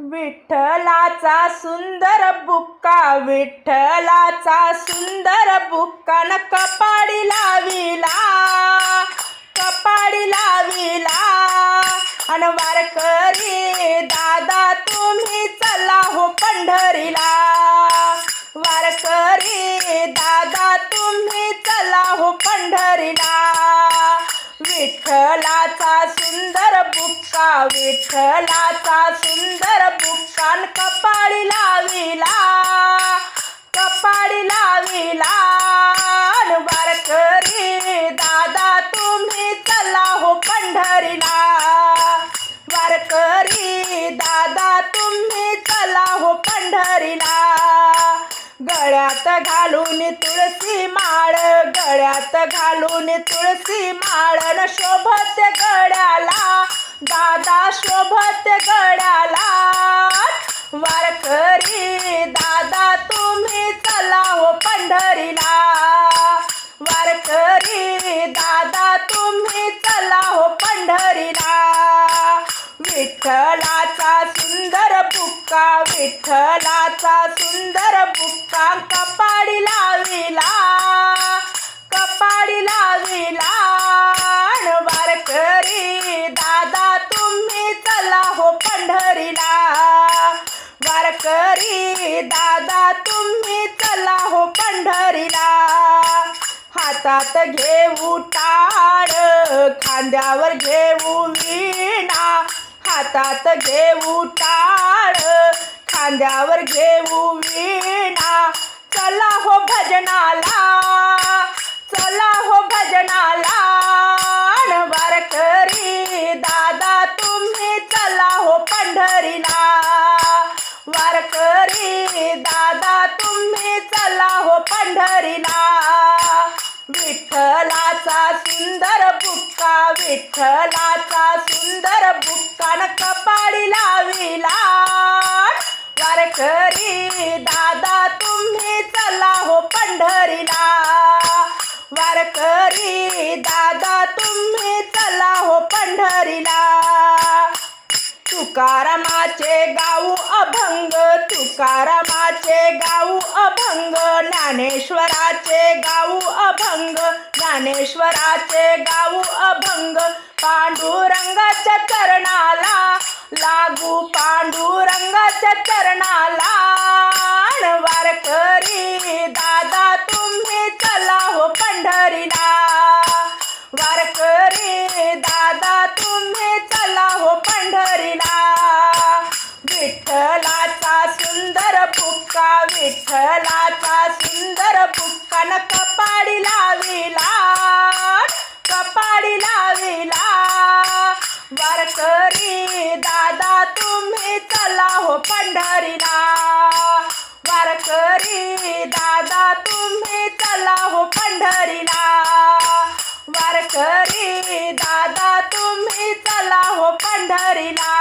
विठ्ठलाचा सुंदर बुक्का विठ्ठलाचा सुंदर बुक्का न कपाडी लाविला कपाडी लाविला. अन वारकरी दादा तुम्ही चला हो पंढरीला. वारकरी दादा तुम्ही चला हो पंढरीला. विठ्ठलाचा सुंदर बुक्का विठ्ठलाचा सुंदर बुक्कान कपाळी लाविला. कपाळी लाविला. वारकरी दादा तुम्ही चला हो पंढरीला. वारकरी दादा तुम्ही चला हो पंढरीला. गळ्यात घालून तुळशी माळ हात घालून तुळशी माळ शोभत गड्याला दादा शोभत गड्याला वारकरी दादा तुम्ही चला हो पंढरीला. वारकरी दादा तुम्ही चला हो पंढरीला. विठ्ठलाचा सुंदर बुक्का विठ्ठलाचा सुंदर वारकरी दादा तुम्ही चला हो पंढरीला. हातात घेऊ टाळ खांद्यावर घेऊ वीणा. हातात घेऊ टाळ खांद्यावर घेऊ वीणा. चला हो भजनाला. सुंदर बुक्का विठ्ठलाचा सुंदर बुक्का कपाळी कपाडी लाविला. वारकरी दादा तुम्ही चला हो पंढरीला. वारकरी दादा तुम्ही चला हो पंढरीला. तुकारामाचे गाऊ अभंग तुकारामा अभंग ज्ञानेश्वराचे गाऊ अभंग ज्ञानेश्वराचे गाऊ अभंग. पांडुरंगाच्या चरणाला लागू पांडुरंगाच्या चरणाला विठ्ठलाचा सुंदर पुक्कन कपाडी लाविला. कपाडी लाविला. वारकरी दादा तुम्ही चला हो पंढरीला. वारकरी दादा तुम्ही चला हो पंढरीला. वारकरी दादा तुम्ही चला हो पंढरीला.